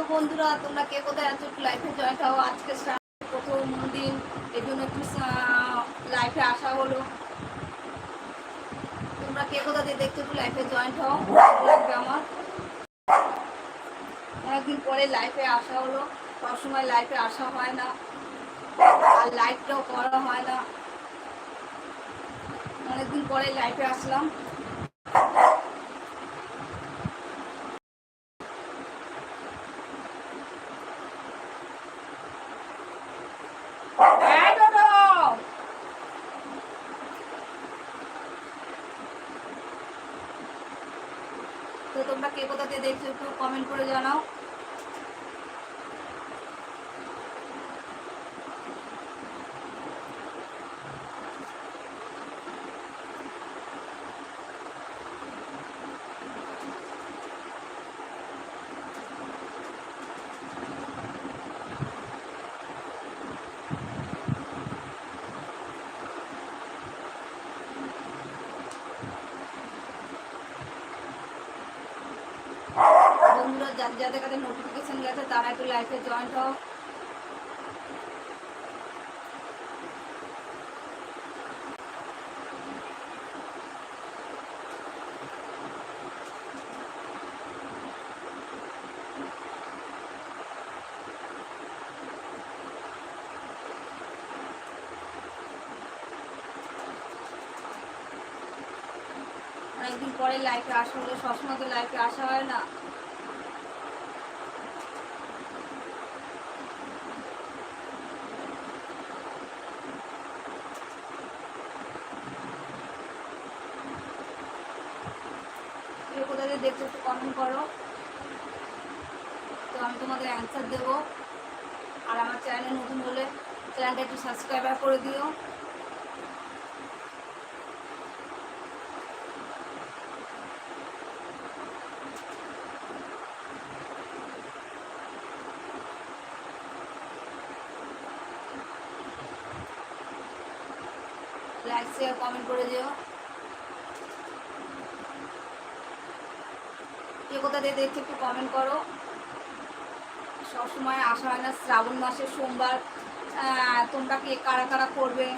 তো বন্ধুরা, তোমরা কে কোথায় আছো? একটু লাইফে জয়েন্ট হও। আজকে প্রথম দিন, এই জন্য একটু লাইফে আসা হলো। তোমরা কে কোথা দিয়ে দেখছ? একটু লাইফে জয়েন্ট হও। লাগবে আমার। অনেকদিন পরে লাইফে আসা হলো। সবসময় লাইফে আসা হয় না। আর লাইফটাও করা হয় না। অনেকদিন পরে লাইফে আসলাম এই ডোডো! তো তোমরা কে কোথা দিয়ে দেখছ একটু কমেন্ট করে জানাও বন্ধুরা যাদের কাছে নোটিফিকেশন গেছে, তারা একটু লাইফে জয়েন্ট হও। অনেকদিন পরে লাইফে আসা হলো, সবসময় তো লাইফে আসা হয় না কেউ কোথা দিয়ে দেখছ একটু কমেন্ট করো। তো আমি তোমাদের অ্যান্সার দেবো। আর আমার চ্যানেল নতুন হলে চ্যানেলটা একটু সাবস্ক্রাইবার করে দিও। লাইক শেয়ার কমেন্ট করে দিও। কে কোথা একটু কমেন্ট করো। সবসময় আসা হয় না শ্রাবণ মাসের সোমবার তোমরা কে কারা কারা করবে?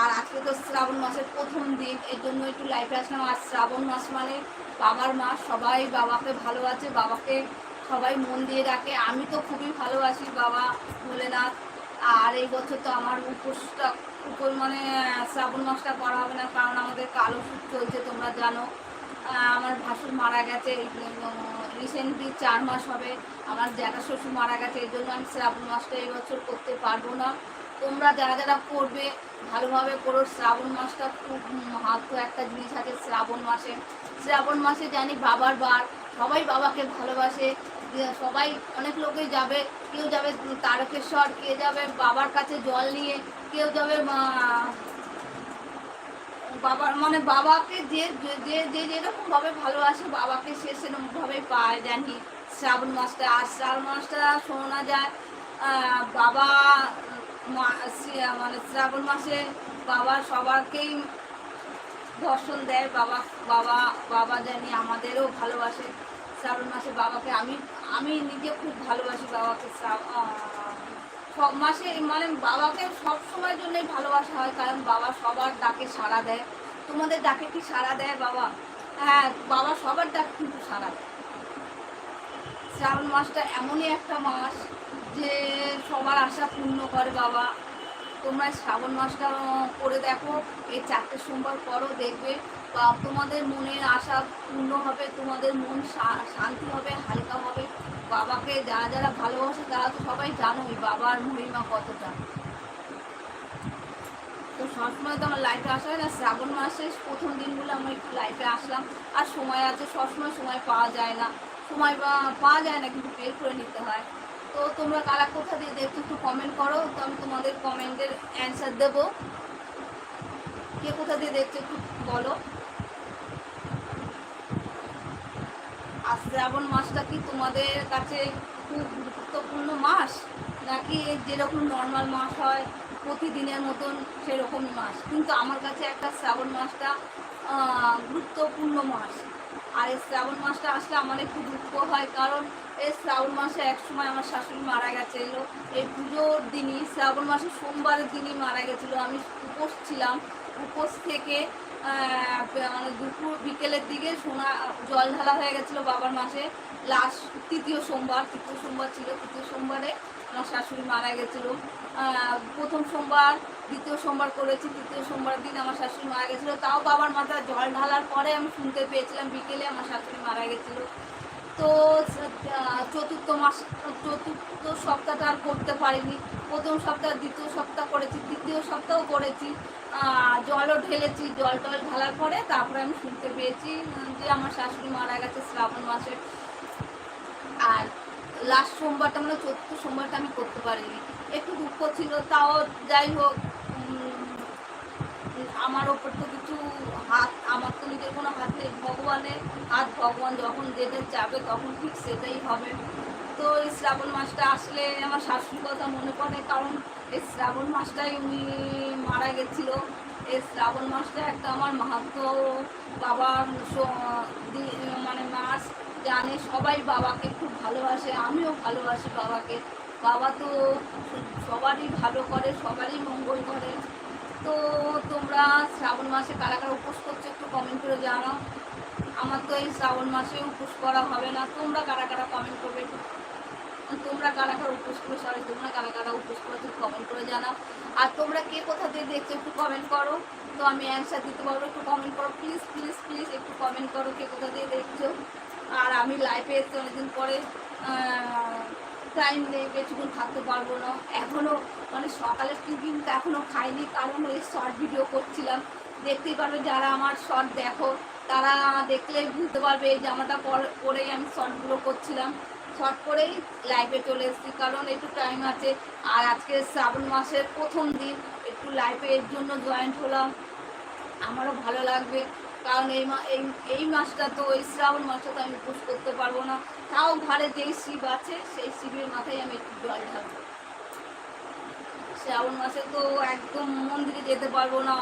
আর আজকে তো শ্রাবণ মাসের প্রথম দিন, এর জন্য একটু লাইফে আসলাম। আর শ্রাবণ মাস মানে বাবার মাস সবাই বাবাকে ভালোবাসে, বাবাকে সবাই মন দিয়ে রাখে আমি তো খুবই ভালোবাসি বাবা ভোলেনাথ। আর এই বছর তো আমার উপোসটা উপর মানে শ্রাবণ মাসটা করা হবে না, কারণ আমাদের কালো সুদ চলছে তোমরা জানো। আমার ভাসুর মারা গেছে রিসেন্টলি চার মাস হবে। আমার জ্যাঠা শ্বশুর মারা গেছে, এই জন্য আমি শ্রাবণ মাসটা এবছর করতে পারব না। তোমরা যারা যারা করবে, ভালোভাবে করো। শ্রাবণ মাসটা খুব মাহাত্ম একটা জিনিস আছে শ্রাবণ মাসে। শ্রাবণ মাসে জানি বাবার বার, সবাই বাবাকে ভালোবাসে। সবাই, অনেক লোকেই যাবে, কেউ যাবে তারকেশ্বর, কে যাবে বাবার কাছে জল নিয়ে, কেউ যাবে বাবার মানে বাবাকে যে যে- যে যে যেরকম ভাবে ভালোবাসে বাবাকে সে সেরকম ভাবে পায় জানি শ্রাবণ মাসটা আর শ্রাবণ মাসটা শোনা যায়। বাবা মানে শ্রাবণ মাসে বাবা সবারকেই দর্শন দেয়। বাবা বাবা বাবা জানি আমাদেরও ভালোবাসে। শ্রাবণ মাসে বাবাকে আমি আমি নিজে খুব ভালোবাসি বাবাকে শ্রাব- আহ, সব মাসে মানে বাবাকে সব সময়ের জন্যই ভালোবাসা হয়, কারণ বাবা সবার ডাকে সাড়া দেয়। তোমাদের ডাকে কি সাড়া দেয় বাবা? হ্যাঁ বাবা সবার ডাকে কিন্তু সাড়া দেয়। শ্রাবণ মাসটা এমনই একটা মাস যে সবার আশা পূর্ণ করে বাবা। তোমরা শ্রাবণ মাসটা করে দেখো, এই চারটে সোমবার করো দেখবে। বা তোমাদের মনের আশা পূর্ণ হবে, তোমাদের মন শান্তি হবে, হালকা হবে। বাবাকে যারা যারা ভালোবাসে তারা তো সবাই জানোই বাবার মহিমা কতটা। তো সবসময় তো আমার লাইফে আসা হয় না, শ্রাবণ মাসের প্রথম দিনগুলো আমি একটু লাইফে আসলাম। আর সময় আছে, সবসময় সময় পাওয়া যায় না। সময় পাওয়া যায় না, কিন্তু বের করে নিতে হয়। তো তোমরা কারা কোথা দিয়ে দেখছ একটু কমেন্ট করো। তো আমি তোমাদের কমেন্টের অ্যান্সার দেবো। কে কোথা দিয়ে দেখছ একটু বলো। শ্রাবণ মাসটা কি তোমাদের কাছে খুব গুরুত্বপূর্ণ মাস? নাকি যেরকম নর্মাল মাস হয়, প্রতিদিনের মতন সেরকম মাস? কিন্তু আমার কাছে একটা শ্রাবণ মাসটা গুরুত্বপূর্ণ মাস। আর এই শ্রাবণ মাসটা আসলে আমার একটু দুঃখ হয়, কারণ এই শ্রাবণ মাসে এক সময় আমার শাশুড়ি মারা গেছিল। এই পুজোর দিনই, শ্রাবণ মাসে সোমবারের দিনই মারা গেছিল। আমি উপোস ছিলাম। উপোস থেকে দুপুর বিকেলের দিকে সোনা, জল ঢালা হয়ে গেছিল বাবার মাসে লাস্ট তৃতীয় সোমবার তৃতীয় সোমবার ছিল, তৃতীয় সোমবারে আমার শাশুড়ি মারা গেছিল। প্রথম সোমবার, দ্বিতীয় সোমবার করেছি, তৃতীয় সোমবার দিন আমার শাশুড়ি মারা গেছিল। তাও বাবার মাথায় জল ঢালার পরে আমি শুনতে পেয়েছিলাম, বিকেলে আমার শাশুড়ি মারা গেছিল। তো চতুর্থ মাস, চতুর্থ সপ্তাহটা আর করতে পারিনি। প্রথম সপ্তাহ, দ্বিতীয় সপ্তাহ করেছি, তৃতীয় সপ্তাহ করেছি। জলও ঢেলেছি, জল টল ঢালার পরে তারপরে আমি শুনতে পেয়েছি যে আমার শাশুড়ি মারা গেছে শ্রাবণ মাসে আর লাস্ট সোমবারটা মানে চতুর্থ সোমবারটা আমি করতে পারিনি। একটু দুঃখ ছিল, তাও যাই হোক আমার ওপর তো কিছু হাত, আমার তো নিজের কোনো হাত নেই। ভগবানের হাত ভগবান যখন যেতে যাবে তখন ঠিক সেটাই হবে। তো এই শ্রাবণ মাসটা আসলে আমার শাশুড়ির কথা মনে পড়ে, কারণ এই শ্রাবণ মাসটাই উনি মারা গেছিল। এই শ্রাবণ মাসটা একটা আমার মাহাত্ম দি- মানে মাস জানে, সবাই বাবাকে খুব ভালোবাসে, আমিও ভালোবাসি বাবাকে। বাবা তো সবারই ভালো করে, সবারই মঙ্গল করে। তো তোমরা শ্রাবণ মাসে কারা কারা উপোস করছ একটু কমেন্ট করে জানাও। আমার তো এই শ্রাবণ মাসে উপোস করা হবে না। তোমরা কারা কারা কমেন্ট করবে একটু? তোমরা কারা কারা উপোস করে? সরি তোমরা কারা কারা উপোস করেছ কমেন্ট করে জানাও। আর তোমরা কে কোথা দিয়ে দেখছ একটু কমেন্ট করো। তো আমি অ্যান্সার দিতে পারব একটু কমেন্ট করো। প্লিজ প্লিজ প্লিজ একটু কমেন্ট করো কে কোথা দিয়ে দেখছ। আর আমি লাইফে এসে অনেকদিন পরে। টাইম নেই, বেশিক্ষণ থাকতে পারব না। এখনও মানে সকালের টিফিনটা এখনও খাইনি, কারণ ওই শর্ট ভিডিও করছিলাম। দেখতেই পারবে যারা আমার শর্ট দেখো, তারা দেখলে বুঝতে পারবে এই জামাটা পর- পরেই আমি শর্টগুলো করছিলাম। শর্ট করেই লাইভে চলে এসেছি, কারণ একটু টাইম আছে। আর আজকে শ্রাবণ মাসের প্রথম দিন, একটু লাইভে এর জন্য জয়েন্ট হলাম। আমারও ভালো লাগবে। কারণ এই এই এই মাসটা তো ওই শ্রাবণ মাসটা তো আমি উপোস করতে পারব না। তাও ঘরে যেই শিব আছে, সেই শিবের মাথায় আমি একটু জল ঢালবো। শ্রাবণ মাসে তো একদম মন্দিরে যেতে পারব না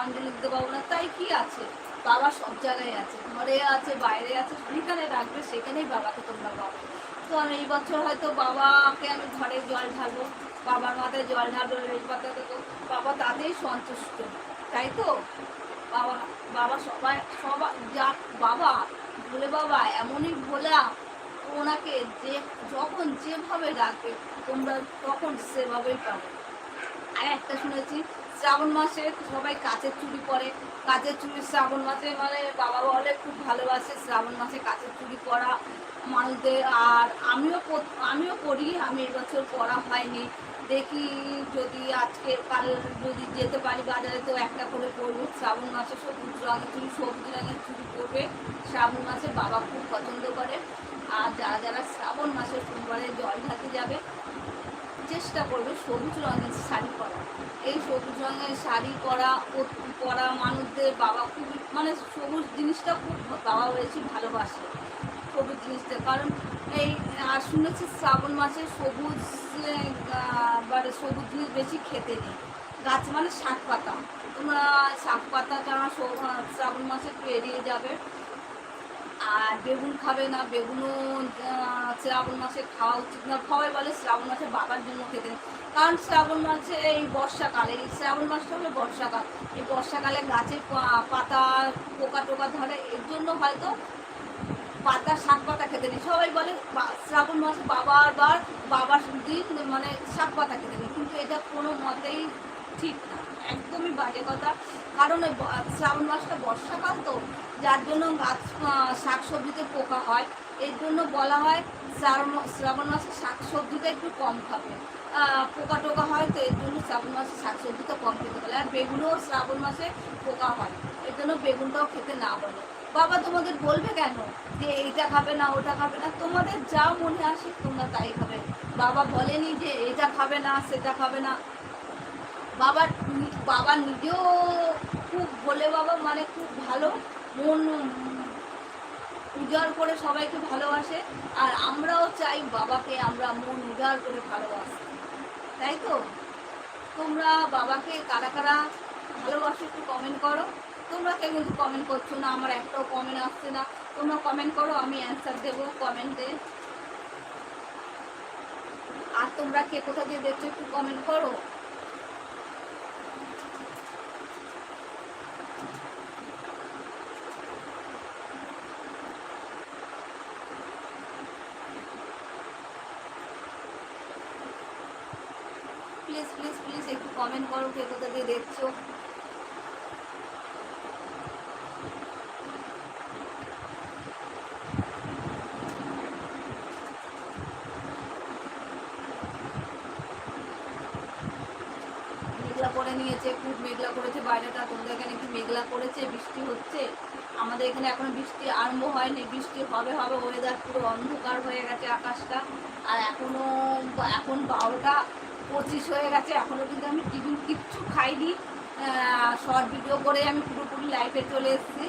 অঞ্জলি দিতে পারব না। তাই কি আছে? বাবা সব জায়গায় আছে, ঘরে আছে, বাইরে আছে, যেখানে রাখবে সেখানেই বাবাকে তোমরা পাবে। তো আমি এই বছর হয়তো বাবাকে আমি ঘরে জল ঢালবো, বাবার মাথায় জল ঢালবো বেলপাতা দেবো বাবা তাতেই সন্তুষ্ট, তাই তো? বাবা বাবা সবাই সবাই যা, বাবা ভোলে বাবা, এমনই ভোলা ওনাকে যে যখন যেভাবে তোমরা তখন সেভাবেই পাবে। আর একটা শুনেছি, শ্রাবণ মাসে সবাই কাচের চুড়ি পরে কাচের চুড়ি শ্রাবণ মাসে মানে বাবা বলে খুব ভালোবাসে শ্রাবণ মাসে কাচের চুড়ি পরা মানুষদের। আর আমিও আমিও করি, আমি এবছর পরা হয়নি। দেখি যদি আজকে কাল যদি যেতে পারি বাজারে, তো একটা করে পরবো। শ্রাবণ মাসে সবুজ রঙের চুড়ি সবুজ রঙের চুড়ি পরবে। শ্রাবণ মাসে বাবা খুব পছন্দ করে। আর যারা যারা শ্রাবণ মাসে সোমবারে জল ঢালতে যাবে, চেষ্টা করবে সবুজ রঙের শাড়ি পরা। এই সবুজ রঙের শাড়ি পরা পরা মানুষদের বাবা খুব মানে সবুজ জিনিসটা খুব বাবা বেশি ভালোবাসে। সবুজ জিনিসটা। কারণ এই আর শুনেছি শ্রাবণ মাসে সবুজ আহ, মানে সবুজ জিনিস বেশি খেতে নেই। গাছ মানে শাক পাতা। তোমরা শাক পাতাটা শ্রাবণ মাসে একটু এড়িয়ে যাবে। আর বেগুন খাবে না। বেগুনও শ্রাবণ মাসে খাওয়া উচিত না। সবাই বলে শ্রাবণ মাসে বাবার জন্য খেতে কারণ শ্রাবণ মাসে এই বর্ষাকালে এই শ্রাবণ মাসটা হলো বর্ষাকাল। এই বর্ষাকালে গাছের পাতা পোকা টোকা ধরে এর জন্য হয়তো পাতা শাক পাতা খেতে নেই সবাই বলে শ্রাবণ মাসে বাবার বার, বাবার দিন মানে শাক পাতা খেতে নেই কিন্তু এটা কোনো মতেই ঠিক না। একদমই বাজে কথা। কারণ ওই শ্রাবণ মাসটা বর্ষাকাল তো, যার জন্য গাছ শাক সবজিতে পোকা হয়। এর জন্য বলা হয় শ্রাবণ শ্রাবণ মাসে শাক সবজিটা একটু কম খাবে। পোকা টোকা হয় তো, এর জন্য শ্রাবণ মাসে শাক সবজিটা কম খেতে বলে। আর বেগুনও শ্রাবণ মাসে পোকা হয়। এর জন্য বেগুনটাও খেতে না বলে। বাবা তোমাদের বলবে কেন? যে এইটা খাবে না, ওটা খাবে না। তোমাদের যা মনে আসে তোমরা তাই খাবে। বাবা বলেনি যে এটা খাবে না, সেটা খাবে না। বাবা বাবা নিজেও খুব বলে বাবা মানে খুব ভালো। মন উজাড় করে সবাইকে ভালোবাসে। আর আমরাও চাই বাবাকে আমরা মন উজাড় করে ভালোবাসি। তাই তো? তোমরা বাবাকে কারা কারা ভালোবাসো একটু কমেন্ট করো। তোমরা কেউ কিন্তু কমেন্ট করছ না, আমার একটাও কমেন্ট আসছে না। তোমরা কমেন্ট করো, আমি অ্যান্সার দেবো কমেন্টে আর তোমরা কে কোথা দিয়ে দেখছ একটু কমেন্ট করো। প্লিজ প্লিজ প্লিজ একটু কমেন্ট করো কে কোথা দিয়ে দেখছ মেঘলা করে নিয়েছে খুব মেঘলা করেছে বাইরেটা তোমাদের এখানে কি মেঘলা করেছে, বৃষ্টি হচ্ছে। আমাদের এখানে এখন বৃষ্টি আরম্ভ হয়নি। বৃষ্টি হবে হবে ওয়েদার পুরো অন্ধকার হয়ে গেছে আকাশটা। আর এখনও এখন বারোটা পঁচিশ হয়ে গেছে। এখনও কিন্তু আমি টিফিন কিচ্ছু খাইনি। শর্ট ভিডিও করে আমি পুরোপুরি লাইফে চলে এসেছি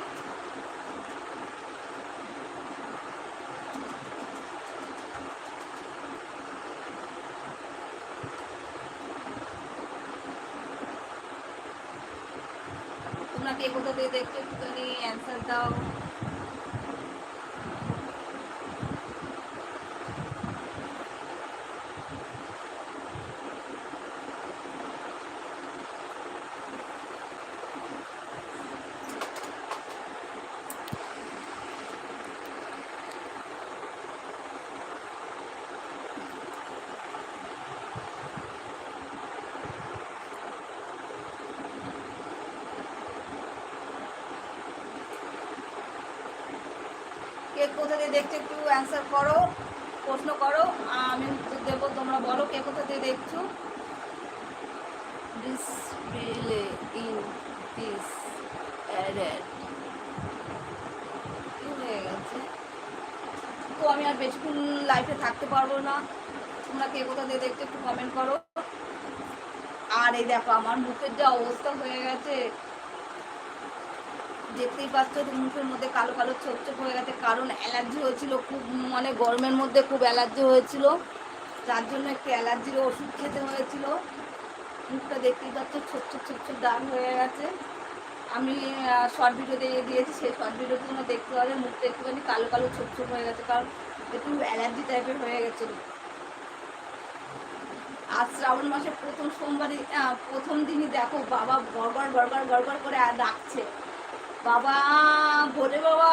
তোমরা কে কোথা দিয়ে দেখছ একটুখানি অ্যান্সার দাও কে কোথা দিয়ে দেখছ একটু অ্যান্সার করো, প্রশ্ন করো। আমি উত্তর দেবো, তোমরা বলো কে কোথা দিয়ে দেখছ। ডিসপ্লে ইন দিস হয়ে গেছে? তো আমি আর বেশিক্ষণ লাইফে থাকতে পারব না। তোমরা কে কোথা দিয়ে দেখছ একটু কমেন্ট করো। আর এই দেখো, আমার মুখের যা অবস্থা হয়ে গেছে। দেখতেই পাচ্ছ মুখের মধ্যে কালো কালো ছোপ ছোপ হয়ে গেছে। কারণ অ্যালার্জি হয়েছিল, খুব মানে গরমের মধ্যে খুব অ্যালার্জি হয়েছিল। যার জন্য একটু অ্যালার্জির ওষুধ খেতে হয়েছিল। মুখটা দেখতেই পাচ্ছ ছোপ ছোপ ছোপ ছোপ দাগ হয়ে গেছে। আমি শর্ট ভিডিও দিয়ে দিয়েছি, সেই শর্ট ভিডিও তোমরা দেখতে পাবে, মুখটা একটুখানি কালো কালো ছোপ ছোপ হয়ে গেছে, কারণ একটু অ্যালার্জি টাইপের হয়ে গেছিল। আজ শ্রাবণ মাসের প্রথম সোমবারই প্রথম দিনই দেখো, বাবা গড়গড় গড়গড় গড়গড় করে ডাকছে। বাবা, ভোলে বাবা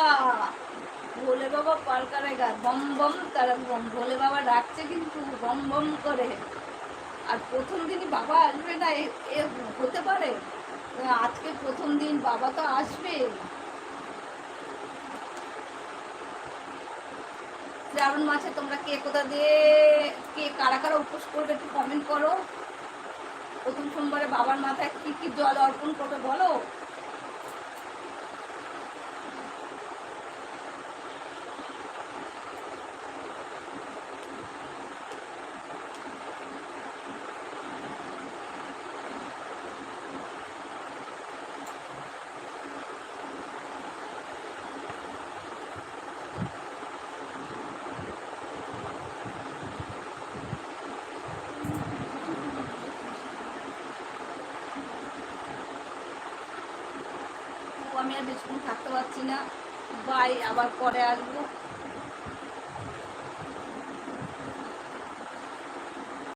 ভোলে বাবা পালকারে গা বম বম তারা বম, ভোলে বাবা ডাকছে কিন্তু বম বম করে। আর প্রথম দিনই বাবা আসবে না, এ হতে পারে। আজকে প্রথম দিন বাবা তো আসবে। শ্রাবণ মাসে তোমরা কে কোথা দিয়ে, কে কারা কারা উপোস করবে একটু কমেন্ট করো। প্রথম সোমবারে বাবার মাথায় কি কি জল অর্পণ করবে বলো? বেশিক্ষণ থাকতে পারছি না। বাই আবার পরে আসব।